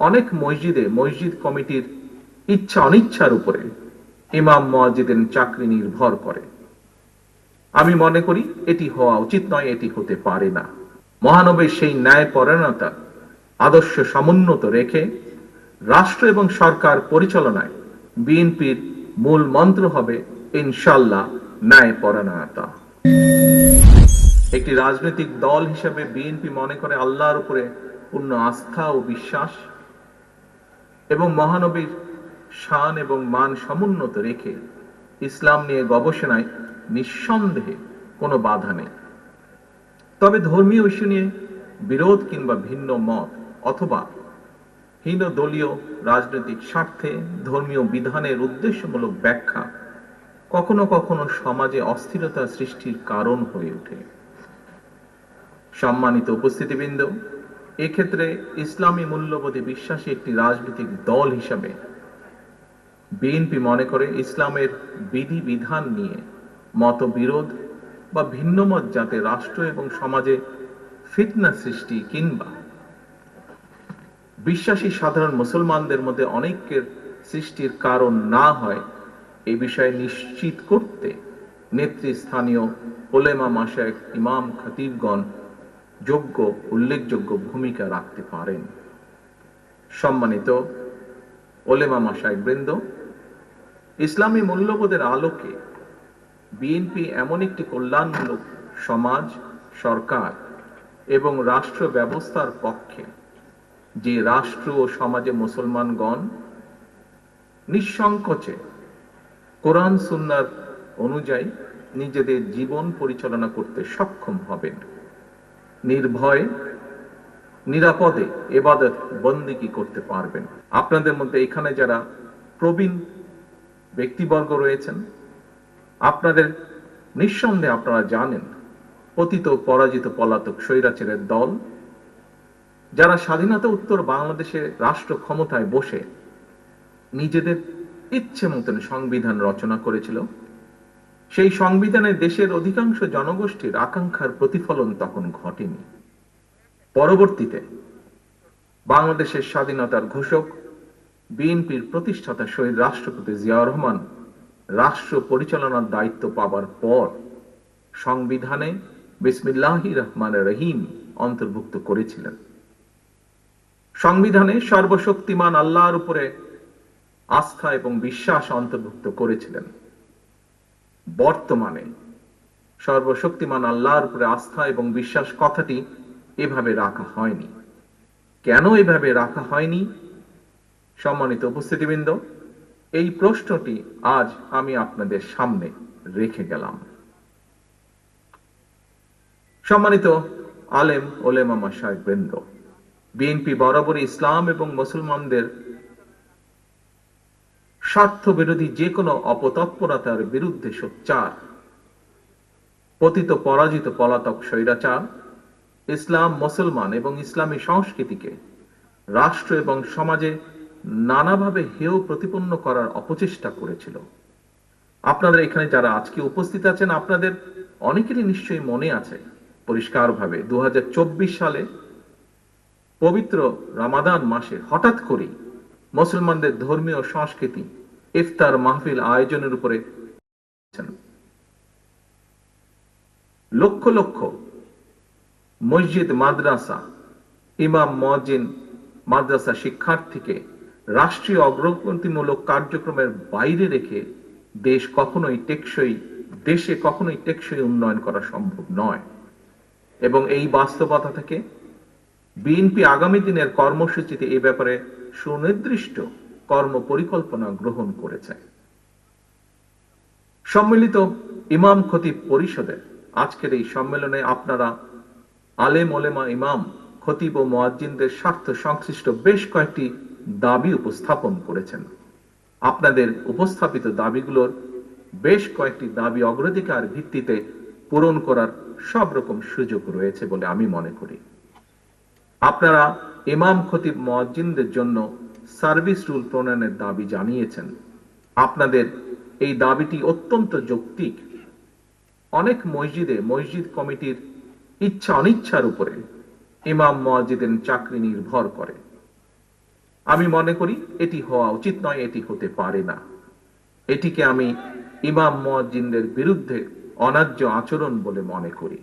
অনেক মসজিদে মসজিদ কমিটির ইচ্ছা অনিচ্ছার উপরে ইমাম মসজিদের চাকরি নির্ভর করে। আমি মনে করি এটি হওয়া উচিত নয়, এটি হতে পারে না। মহানবীর সেই ন্যায় পরায়ণতা আদর্শ সমুন্নত রেখে রাষ্ট্র এবং সরকার পরিচালনায় বিএনপির মূল মন্ত্র হবে ইনশাল্লাহ ন্যায় পরায়ণতা একটি রাজনৈতিক দল হিসেবে বিএনপি মনে করে আল্লাহর উপরে পূর্ণ আস্থা ও বিশ্বাস এবং মহানবীর শান এবং মান সমুন্নত রেখে ইসলাম নিয়ে গবেষণায় নিঃসন্দেহে কোনো বাধা নেই। তবে ধর্মীয় ইস্যু নিয়ে বিরোধ কিংবা ভিন্ন মত অথবা হীন দলীয় রাজনৈতিক স্বার্থে ধর্মীয় বিধানের উদ্দেশ্যমূলক ব্যাখ্যা কখনো কখনো সমাজে অস্থিরতা সৃষ্টির কারণ হয়ে ওঠে। সম্মানিত উপস্থিতিবৃন্দ এক্ষেত্রে ইসলামী মূল্যবোধে বিশ্বাসী একটি রাজনৈতিক দল হিসাবে বিএনপি মনে করে ইসলামের বিধি বিধান নিয়ে মতবিরোধ বা ভিন্নমত যাতে রাষ্ট্র এবং সমাজে ফিতনা সৃষ্টি কিংবা বিশ্বাসী সাধারণ মুসলমানদের মধ্যে অনেকের সৃষ্টির কারণ না হয় এই বিষয়ে নিশ্চিত করতে নেতৃস্থানীয় ওলেমা মাসায়েক ইমাম খতিবগণ যোগ্য, উল্লেখযোগ্য ভূমিকা রাখতে পারেন। সম্মানিত ওলেমা মাসায়েক বৃন্দ, ইসলামী মূল্যবোধের আলোকে বিএনপি এমন একটি কল্যাণমূলক সমাজ, সরকার এবং রাষ্ট্র ব্যবস্থার পক্ষে যে রাষ্ট্র ও সমাজে মুসলমানগণ নিঃসংকোচে কোরআন সুন্নার অনুযায়ী নিজেদের জীবন পরিচালনা করতে সক্ষম হবেন। নির্ভয়ে, নিরাপদে এবাদত বন্দিকি করতে পারবেন? আপনাদের মধ্যে এখানে যারা প্রবীণ ব্যক্তিবর্গ রয়েছেন, আপনাদের নিঃসন্দেহে আপনারা জানেন, পতিত পরাজিত পলাতক স্বৈরাচারের দল, যারা স্বাধীনতা উত্তর বাংলাদেশে রাষ্ট্র ক্ষমতায় বসে নিজেদের ইচ্ছে মতন সংবিধান রচনা করেছিল সেই সংবিধানে দেশের অধিকাংশ জনগোষ্ঠীর আকাঙ্ক্ষার প্রতিফলন তখন ঘটেনি। পরবর্তীতে বাংলাদেশের স্বাধীনতার ঘোষক, বিএনপির প্রতিষ্ঠাতা শহীদ রাষ্ট্রপতি জিয়াউর রহমান রাষ্ট্র পরিচালনার দায়িত্ব পাবার পর সংবিধানে বিসমিল্লাহি রহমান রহিম অন্তর্ভুক্ত করেছিলেন। সংবিধানে সর্বশক্তিমান আল্লাহর উপরে আস্থা এবং বিশ্বাস অন্তর্ভুক্ত করেছিলেন। বর্তমানে সর্বশক্তিমান আল্লাহর উপরে আস্থা এবং বিশ্বাস কথাটি এভাবে রাখা হয়নি। কেন এভাবে রাখা হয়নি? সম্মানিত উপস্থিতিবৃন্দ, এই প্রশ্নটি আজ আমি আপনাদের সামনে রেখে গেলাম। সম্মানিত আলেম ওলেমামা সাহেব বৃন্দ বিএনপি বরাবরই ইসলাম এবং মুসলমানদের স্বার্থ বিরোধী যে কোনো অপতৎপরতার বিরুদ্ধে সোচ্চার। পতিত পরাজিত পলাতক স্বৈরাচার, ইসলাম মুসলমান এবং ইসলামী সংস্কৃতিকে রাষ্ট্র এবং সমাজে নানাভাবে হেয় প্রতিপন্ন করার অপচেষ্টা করেছিল। আপনাদের এখানে যারা আজকে উপস্থিত আছেন, আপনাদের অনেকেরই নিশ্চয়ই মনে আছে, পরিষ্কারভাবে দু হাজার চব্বিশ সালে পবিত্র রামাদান মাসে হঠাৎ করেই মুসলমানদের ধর্মীয় সংস্কৃতি ইফতার মাহফিল আয়োজনের উপরে লক্ষ লক্ষ মসজিদ, মাদ্রাসা, ইমাম মজিন মাদ্রাসা শিক্ষার্থীকে রাষ্ট্রীয় অগ্রগতিমূলক কার্যক্রমের বাইরে রেখে দেশ কখনোই টেকসই, দেশে কখনোই টেকসই উন্নয়ন করা সম্ভব নয়। এবং এই বাস্তবতা থেকে বিএনপি আগামী দিনের কর্মসূচিতে এ ব্যাপারে সুনির্দিষ্ট কর্ম পরিকল্পনা গ্রহণ করেছে। সম্মিলিত ইমাম খতিব পরিষদের আজকের এই সম্মেলনে আপনারা আলেম, ওলেমা, ইমাম, খতিব ও মোয়াজ্জিনদের স্বার্থ সংশ্লিষ্ট বেশ কয়েকটি দাবি উপস্থাপন করেছেন। আপনাদের উপস্থাপিত দাবিগুলোর বেশ কয়েকটি দাবি অগ্রাধিকার ভিত্তিতে পূরণ করার সব রকম সুযোগ রয়েছে বলে আমি মনে করি। আপনারা ইমাম, খতিব, মোয়াজ্জিনদের জন্য সার্ভিস রুল প্রণয়নের দাবি জানিয়েছেন। আপনাদের এই দাবিটি অত্যন্ত যৌক্তিক। অনেক মসজিদে মসজিদ কমিটির ইচ্ছা অনিচ্ছার উপরে ইমাম মসজিদের চাকরি নির্ভর করে। আমি মনে করি এটি হওয়া উচিত নয়, এটি হতে পারে না। এটিকে আমি ইমাম মুয়াজ্জিনদের বিরুদ্ধে অন্যায্য আচরণ বলে মনে করি।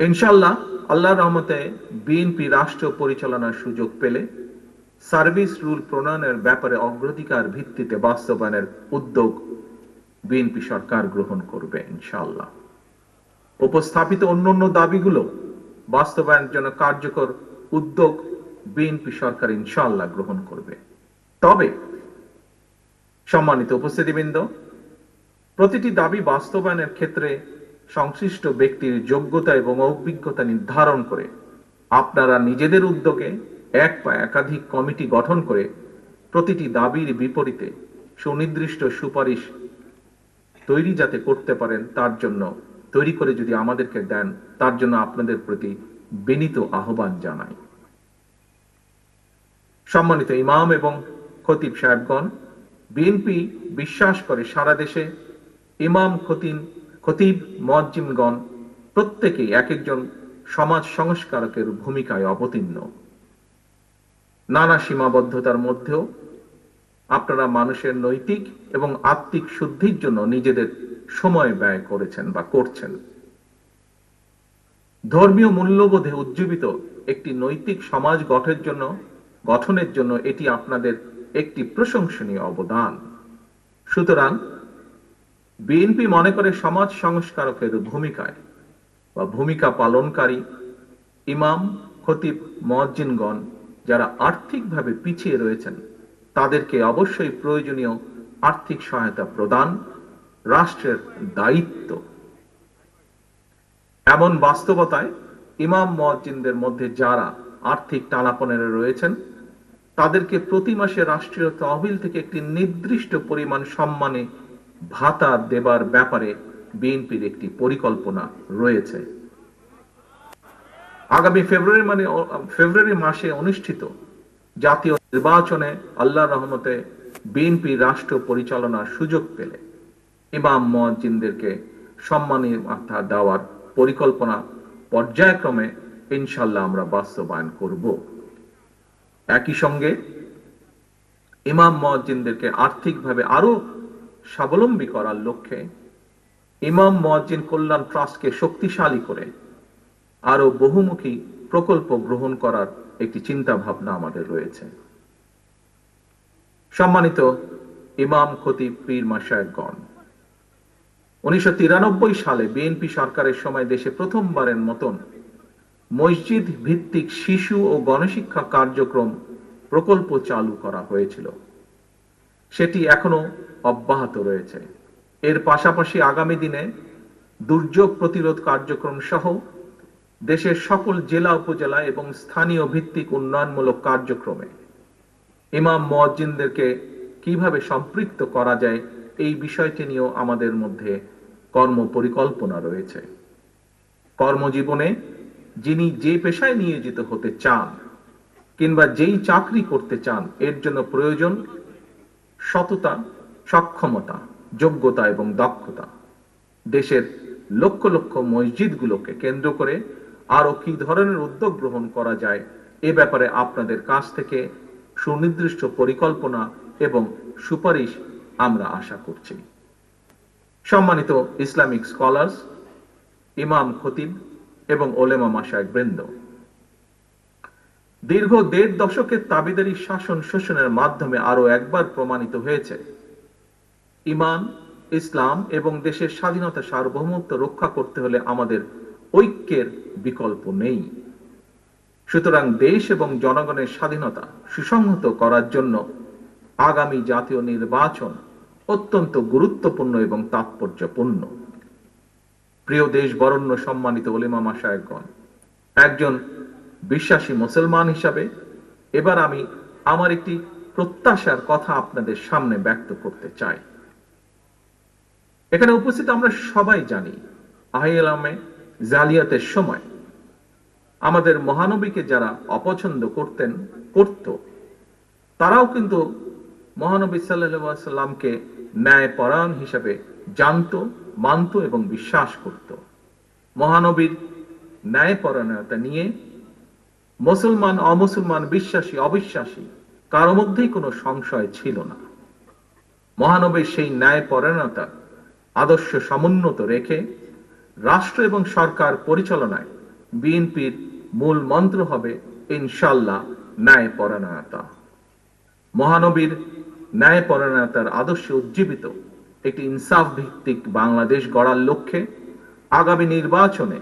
ইনশাল্লাহ আল্লাহর রহমতে বিএনপি রাষ্ট্র পরিচালনার সুযোগ পেলে সার্ভিস রুল প্রণয়নের ব্যাপারে অগ্রাধিকার ভিত্তিতে বাস্তবায়নের উদ্যোগ বিএনপি সরকার গ্রহণ করবে ইনশাআল্লাহ। উপস্থাপিত অন্যান্য দাবিগুলো বাস্তবায়নের জন্য কার্যকর উদ্যোগ বিএনপি সরকার ইনশাল্লাহ গ্রহণ করবে। তবে সম্মানিত উপস্থিতিবৃন্দ, প্রতিটি দাবি বাস্তবায়নের ক্ষেত্রে সংশ্লিষ্ট ব্যক্তির যোগ্যতা এবং অভিজ্ঞতা নির্ধারণ করে আপনারা নিজেদের উদ্যোগে এক বা একাধিক কমিটি গঠন করে প্রতিটি দাবির বিপরীতে সুনির্দিষ্ট সুপারিশ তৈরি যাতে করতে পারেন, তার জন্য তৈরি করে যদি আমাদেরকে দেন, তার জন্য আপনাদের প্রতি বিনীত আহ্বান জানাই। সম্মানিত ইমাম এবং খতিব সাহেবগণ, বিএনপি বিশ্বাস করে সারা দেশে ইমাম খতিন খতিব মজ্জিমগণ প্রত্যেকেই এক একজন সমাজ সংস্কারকের ভূমিকায় অবতীর্ণ। নানা সীমাবদ্ধতার মধ্যেও আপনারা মানুষের নৈতিক এবং আত্মিক শুদ্ধির জন্য নিজেদের সময় ব্যয় করেছেন বা করছেন। ধর্মীয় মূল্যবোধে উজ্জীবিত একটি নৈতিক সমাজ গঠনের জন্য গঠনের জন্য এটি আপনাদের একটি প্রশংসনীয় অবদান। সুতরাং বিএনপি মনে করে সমাজ সংস্কারকের ভূমিকায় বা ভূমিকা পালনকারী ইমাম, খতিব মজ্জিনগণ যারা আর্থিকভাবে পিছিয়ে রয়েছেন, তাদেরকে অবশ্যই প্রয়োজনীয় আর্থিক সহায়তা প্রদান, রাষ্ট্রের দায়িত্ব। এমন বাস্তবতায় ইমাম মজ্জিনদের মধ্যে যারা আর্থিক টানাপনের রয়েছেন, তাদেরকে প্রতি মাসে রাষ্ট্রীয় তহবিল থেকে একটি নির্দিষ্ট পরিমাণ সম্মানে ভাতা দেবার ব্যাপারে বিএনপির একটি পরিকল্পনা রয়েছে। আগামী ফেব্রুয়ারি মানে ফেব্রুয়ারি মাসে অনুষ্ঠিত জাতীয় নির্বাচনে আল্লাহ রহমতে বিএনপি রাষ্ট্র পরিচালনার সুযোগ পেলে ইমাম মজ্জিনদেরকে সম্মানী মাথা দেওয়ার পরিকল্পনা পর্যায়ক্রমে ইনশাল্লাহ আমরা বাস্তবায়ন করব। একই সঙ্গে ইমাম মজ্জিনদেরকে আর্থিকভাবে আরও স্বাবলম্বী করার লক্ষ্যে ইমাম মজ্জিন কল্যাণ ট্রাস্টকে শক্তিশালী করে আরও বহুমুখী প্রকল্প গ্রহণ করার একটি চিন্তা ভাবনা আমাদের রয়েছে। সম্মানিত ইমাম খতিব পীর মাসায়গণ উনিশশো তিরানব্বই সালে বিএনপি সরকারের সময় দেশে প্রথমবারের মতন মসজিদ ভিত্তিক শিশু ও গণশিক্ষা কার্যক্রম প্রকল্প চালু করা হয়েছিল। সেটি এখনও অব্যাহত রয়েছে। এর পাশাপাশি আগামী দিনে দুর্যোগ প্রতিরোধ কার্যক্রম সহ দেশের সকল জেলা, উপজেলা এবং স্থানীয় ভিত্তিক উন্নয়নমূলক কার্যক্রমে ইমাম মুয়াজ্জিনদেরকে কীভাবে সম্পৃক্ত করা যায় এই বিষয়টি নিয়েও আমাদের মধ্যে কর্ম পরিকল্পনা রয়েছে। কর্মজীবনে যিনি যে পেশায় নিয়োজিত হতে চান কিংবা যেই চাকরি করতে চান, এর জন্য প্রয়োজন সততা, সক্ষমতা, যোগ্যতা এবং দক্ষতা। দেশের লক্ষ লক্ষ মসজিদগুলোকে কেন্দ্র করে আরও কি ধরনের উদ্যোগ গ্রহণ করা যায় এ ব্যাপারে আপনাদের কাছ থেকে সুনির্দিষ্ট পরিকল্পনা এবং সুপারিশ আমরা আশা করছি। সম্মানিত ইসলামিক স্কলার্স, ইমাম খতিব এবং ওলেমা মাসায় বৃন্দ দীর্ঘ দেড় দশকের তাবিদারি শাসন শোষণের মাধ্যমে আরও একবার প্রমাণিত হয়েছে। ইমান, ইসলাম এবং দেশের স্বাধীনতা সার্বভৌমত্ব রক্ষা করতে হলে আমাদের ঐক্যের বিকল্প নেই। সুতরাং দেশ এবং জনগণের স্বাধীনতা সুসংহত করার জন্য আগামী জাতীয় নির্বাচন অত্যন্ত গুরুত্বপূর্ণ এবং তাৎপর্যপূর্ণ। প্রিয় দেশ বরণ্য সম্মানিত অলিমা মাসায়কগণ একজন বিশ্বাসী মুসলমান হিসাবে এবার আমি আমার একটি প্রত্যাশার কথা আপনাদের সামনে ব্যক্ত করতে চাই। এখানে উপস্থিত আমরা সবাই জানি, আহিলামে জালিয়াতের সময় আমাদের মহানবীকে যারা অপছন্দ করতেন, করত, তারাও কিন্তু মহানবী সাল্লামকে ন্যায় পরায়ণ হিসাবে জানত, মানত এবং বিশ্বাস করত। মহানবীর ন্যায় পরায়ণতা নিয়ে মুসলমান, অমুসলমান, বিশ্বাসী, অবিশ্বাসী, কারও মধ্যেই কোনো সংশয় ছিল না। মহানবীর সেই ন্যায় পরায়ণতা আদর্শ সমুন্নত রেখে রাষ্ট্র এবং সরকার পরিচালনায় বিএনপির মূল মন্ত্র হবে ইনশাল্লাহ ন্যায় পরায়ণতা মহানবীর ন্যায় পরায়ণতার আদর্শে উজ্জীবিত একটি ইনসাফ ভিত্তিক বাংলাদেশ গড়ার লক্ষ্যে আগামী নির্বাচনে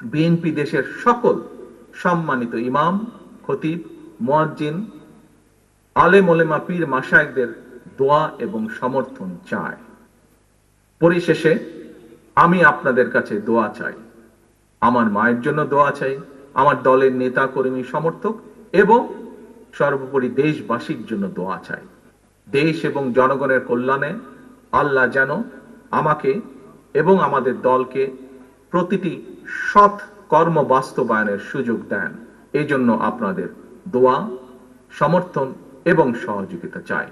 বিএনপি দেশের সকল সম্মানিত ইমাম, খতিব, মুয়াজ্জিন, আলেম, ওলেমা, পীর মাসায়েকদের দোয়া এবং সমর্থন চায় পরিশেষে আমি আপনাদের কাছে দোয়া চাই। আমার মায়ের জন্য দোয়া চাই, আমার দলের নেতা কর্মী সমর্থক এবং সর্বোপরি দেশবাসীর জন্য দোয়া চাই। দেশ এবং জনগণের কল্যাণে আল্লাহ যেন আমাকে এবং আমাদের দলকে প্রতিটি সৎ কর্ম বাস্তবায়নের সুযোগ দেন। এই জন্য আপনাদের দোয়া সমর্থন এবং সহযোগিতা চাই।